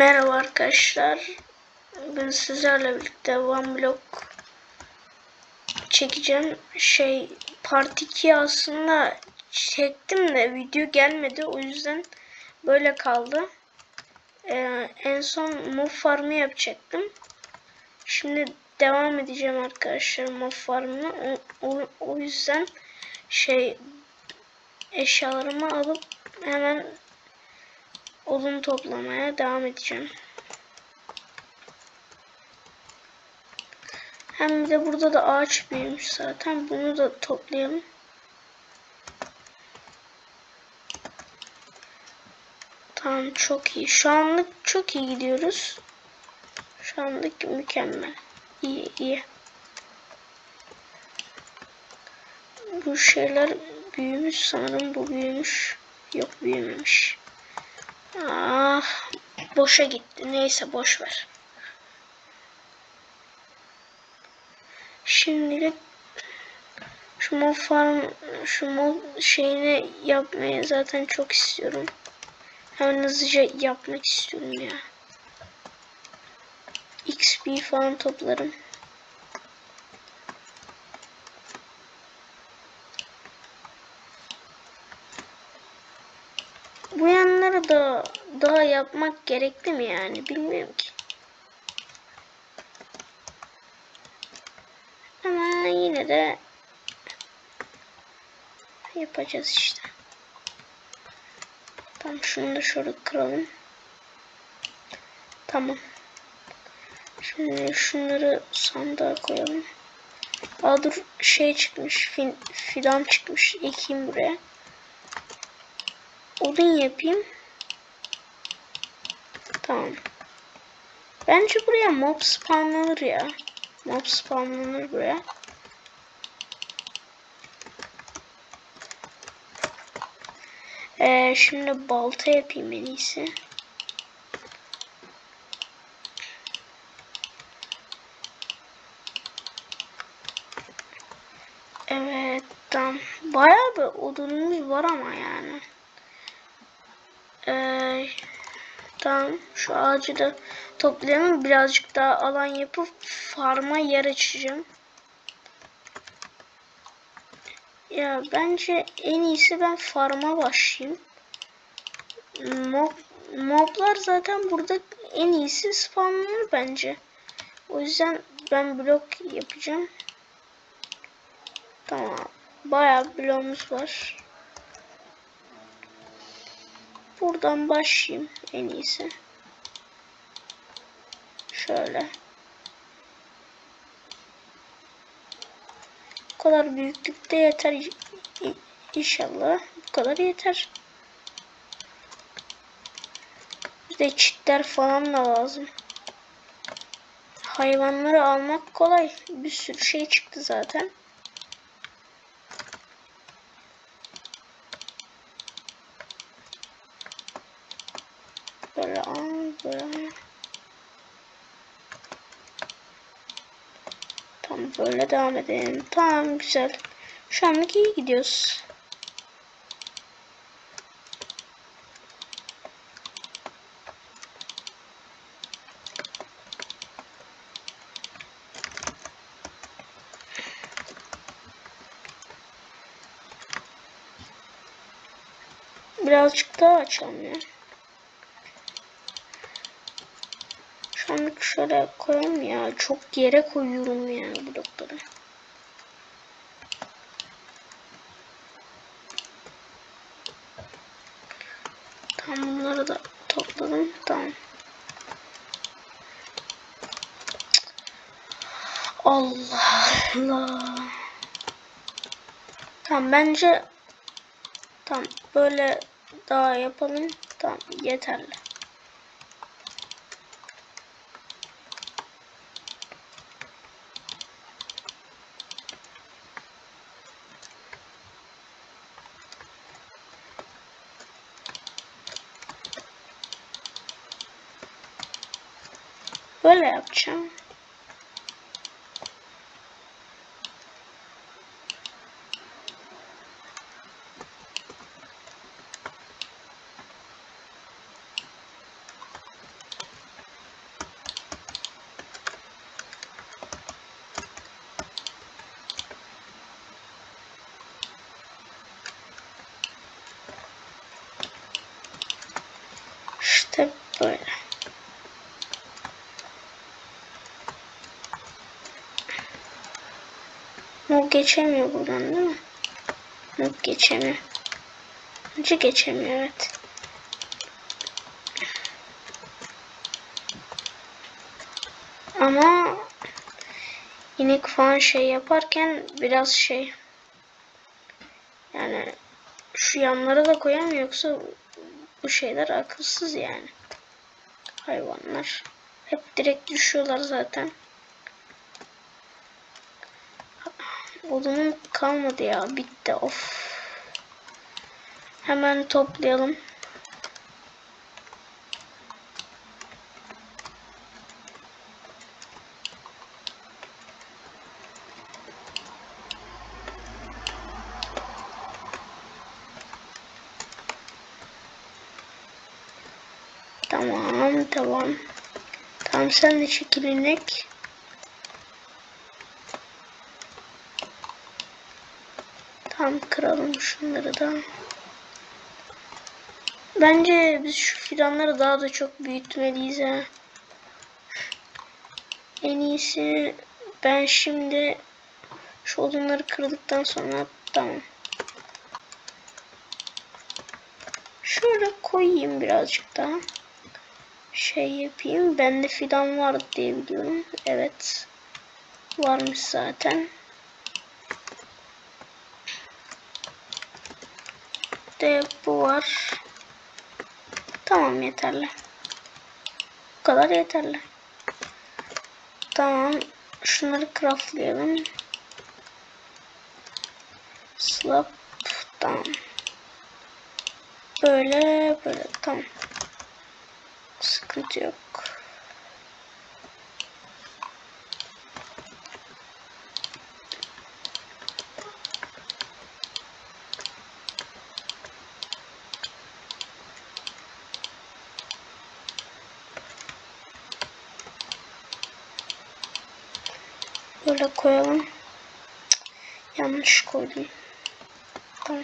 Merhaba arkadaşlar. Ben sizlerle birlikte One Block çekeceğim. Şey Part 2 aslında çektim de video gelmedi. O yüzden böyle kaldı. Ee, en son mob farmı yapacaktım. Şimdi devam edeceğim arkadaşlar mob farmını. O, o, o yüzden şey eşyalarımı alıp hemen odun toplamaya devam edeceğim. Hem de burada da ağaç büyümüş zaten. Bunu da toplayalım. Tamam çok iyi. Şu anlık çok iyi gidiyoruz. Şu anlık mükemmel. İyi iyi. Bu şeyler büyümüş sanırım. Bu büyümüş. Yok büyümemiş. Ah, boşa gitti. Neyse boş ver. Şimdilik şu mob farm şu mob şeyini yapmayı zaten çok istiyorum. Hemen hızlıca yapmak istiyorum ya. XP falan toplarım. Bu yanları da daha yapmak gerekli mi yani bilmiyorum ki. Ama yine de yapacağız işte. Tamam şunu da şöyle kıralım. Tamam. Şimdi şunları sandığa koyalım. Aa dur şey çıkmış. Fidan çıkmış. Ekeyim buraya. Odun yapayım. Tamam. Bence buraya mob spawnlanır ya. Mob spawnlanır buraya. Ee, şimdi balta yapayım en iyisi. Evet tamam. Bayağı bir odunumuz var ama yani. Ee, tamam şu ağacı da toplayalım. Birazcık daha alan yapıp farma yer açacağım. Ya bence en iyisi ben farma başlayayım. Mob, moblar zaten burada en iyisi spawnlanır bence. O yüzden ben blok yapacağım. Tamam. Bayağı bloğumuz var. Buradan başlayayım en iyisi. Şöyle. Bu kadar büyüklükte yeter inşallah. Bu kadar yeter. Bir de çitler falan da lazım. Hayvanları almak kolay. Bir sürü şey çıktı zaten. Böyle al böyle. Tamam böyle devam edelim. Tamam güzel. Şu anlık iyi gidiyoruz. Birazcık daha açalım ya. Anlık şöyle koyayım ya. Çok yere koyuyorum yani blokları. Tamam bunları da topladım. Tamam. Allah Allah. Tamam bence tamam böyle daha yapalım. Tamam yeterli. легче. Что было? Geçemiyor buradan değil mi? Noob geçemiyor. Önce geçemiyor evet. Ama inek falan şey yaparken biraz şey yani şu yanlara da koyamıyor yoksa bu şeyler akılsız yani. Hayvanlar. Hep direkt düşüyorlar zaten. Odunum kalmadı ya. Bitti. Of. Hemen toplayalım. Tamam, tamam. Tamam sen de çekil Tamam kıralım şunları da. Bence biz şu fidanları daha da çok büyütmeliyiz ha. En iyisi ben şimdi şu odunları kırdıktan sonra tamam. Şöyle koyayım birazcık daha. Şey yapayım. Bende fidan var diye biliyorum. Evet. Varmış zaten. De bu var. Tamam yeterli. Bu kadar yeterli. Tamam. Şunları craftlayalım. Slap. Tamam. Böyle böyle tamam. Sıkıntı yok. Böyle koyalım. Yanlış koydum. Tamam.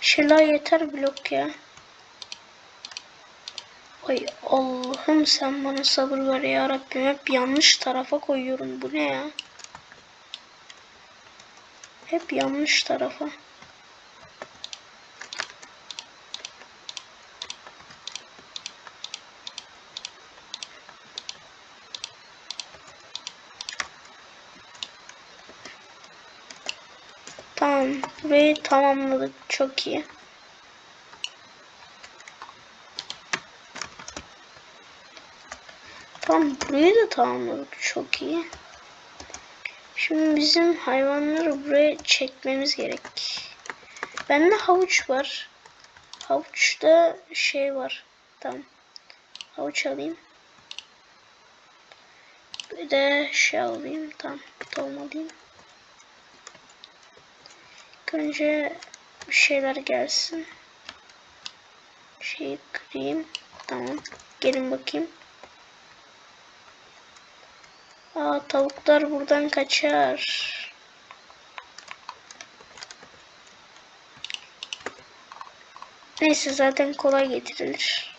Şeyler yeter blok ya. Ay Allah'ım sen bana sabır ver ya Rabbim. Hep yanlış tarafa koyuyorum. Bu ne ya? Hep yanlış tarafa. Tamam. Burayı tamamladık. Çok iyi. Tamam. Burayı da tamamladık. Çok iyi. Şimdi bizim hayvanları buraya çekmemiz gerek. Bende havuç var. Havuçta şey var. Tamam. Havuç alayım. Bir de şey alayım. Tamam. Tohum alayım. İlk önce bir şeyler gelsin. Şeyi kırayım. Tamam. Gelin bakayım. Aa tavuklar buradan kaçar. Neyse zaten kolay getirilir.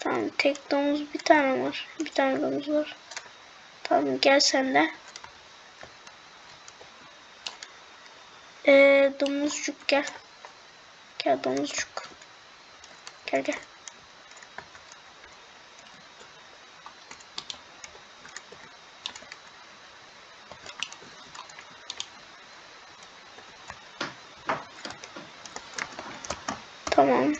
Tamam tek domuz bir tane var. Bir tane domuz var. Tamam gel sen de. Ee, domuzcuk gel. Gel domuzcuk. Gel gel. Tamam.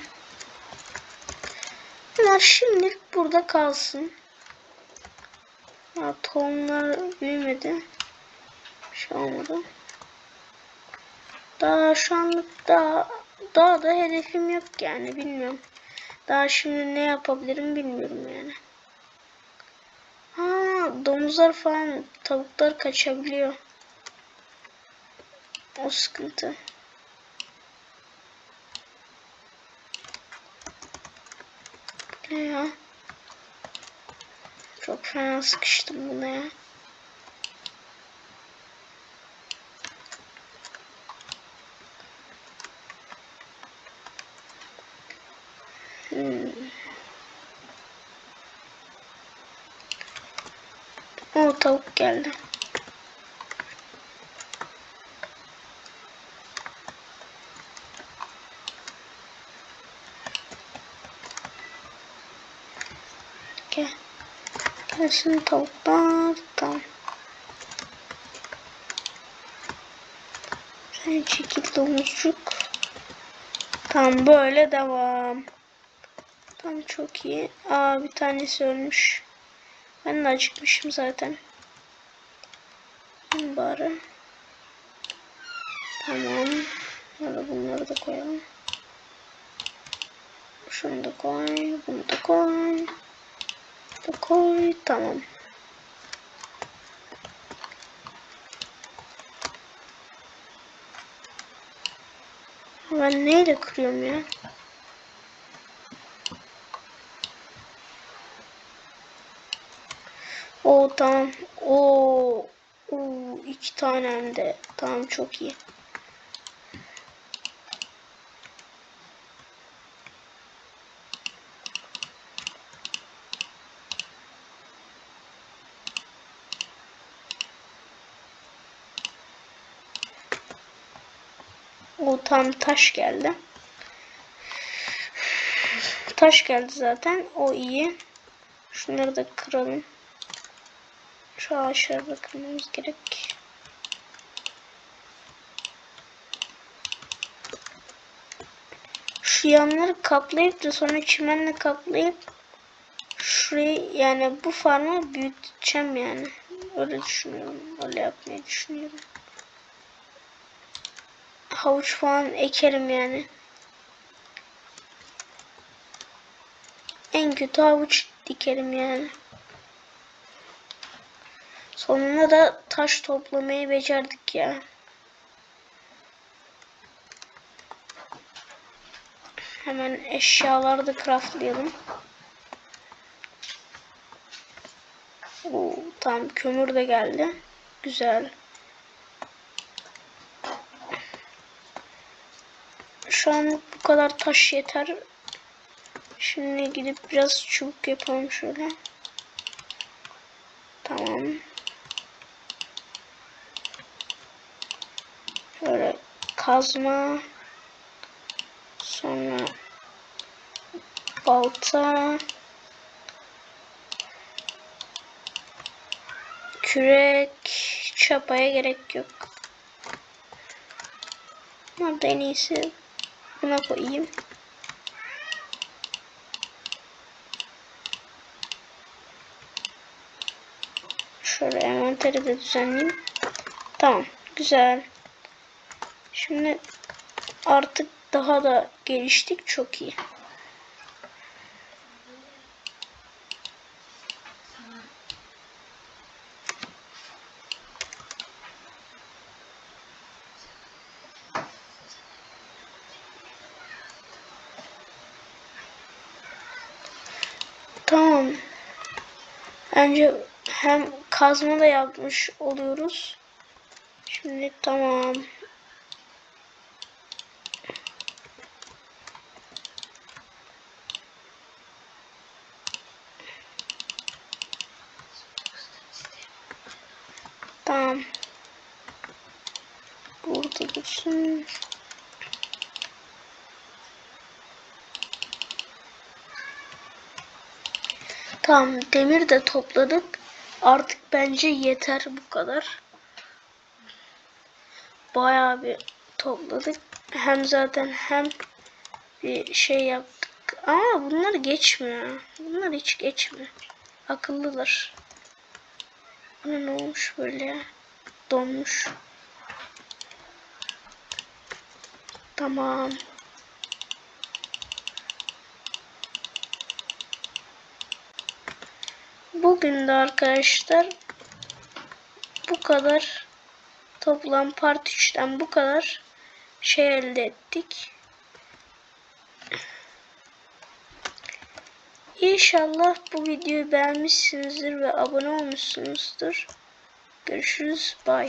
Bunlar şimdilik burada kalsın. Ya, tohumlar büyümedi. Bir şey olmadı. Daha şu anlık daha daha da hedefim yok yani bilmiyorum. Daha şimdi ne yapabilirim bilmiyorum yani. Ha domuzlar falan tavuklar kaçabiliyor. O sıkıntı. Ne ya? Çok fena sıkıştım buna ya. O tavuk geldi. Gel. Gelsin tavuklar. Tamam. Sen çekil domuzcuk. Tamam böyle devam. Tamam çok iyi. Aa bir tanesi ölmüş. Ben de acıkmışım zaten. Bari. Tamam. Böyle bunları da koyalım. Şunu da koy. Bunu da koy. Da koy. Tamam. Ben neyle kırıyorum ya? O tamam. O o iki tane hem de. Tamam çok iyi. O tam taş geldi. Taş geldi zaten. O iyi. Şunları da kıralım. Şu ağaçları da kırmamız gerek. Şu yanları kaplayıp da sonra çimenle kaplayıp şurayı yani bu farmı büyüteceğim yani. Öyle düşünüyorum. Öyle yapmayı düşünüyorum. Havuç falan ekerim yani. En kötü havuç dikerim yani. Sonunda da taş toplamayı becerdik ya. Hemen eşyaları da craftlayalım. Oo, tamam kömür de geldi. Güzel. Şu an bu kadar taş yeter. Şimdi gidip biraz çubuk yapalım şöyle. Tamam. Şöyle kazma. Sonra balta. Kürek. Çapaya gerek yok. Ama en iyisi buna koyayım. Şöyle envanteri de düzenleyeyim. Tamam. Güzel. Şimdi artık daha da geliştik. Çok iyi. Tamam. Bence hem kazma da yapmış oluyoruz. Şimdi tamam. Burada dursun. Tamam demir de topladık. Artık bence yeter bu kadar. Bayağı bir topladık. Hem zaten hem bir şey yaptık. Ama bunlar geçmiyor. Bunlar hiç geçmiyor. Akıllılar. Ne olmuş böyle ya? Donmuş. Tamam. Bugün de arkadaşlar bu kadar toplam part 3'ten bu kadar şey elde ettik. İnşallah bu videoyu beğenmişsinizdir ve abone olmuşsunuzdur. Görüşürüz. Bye.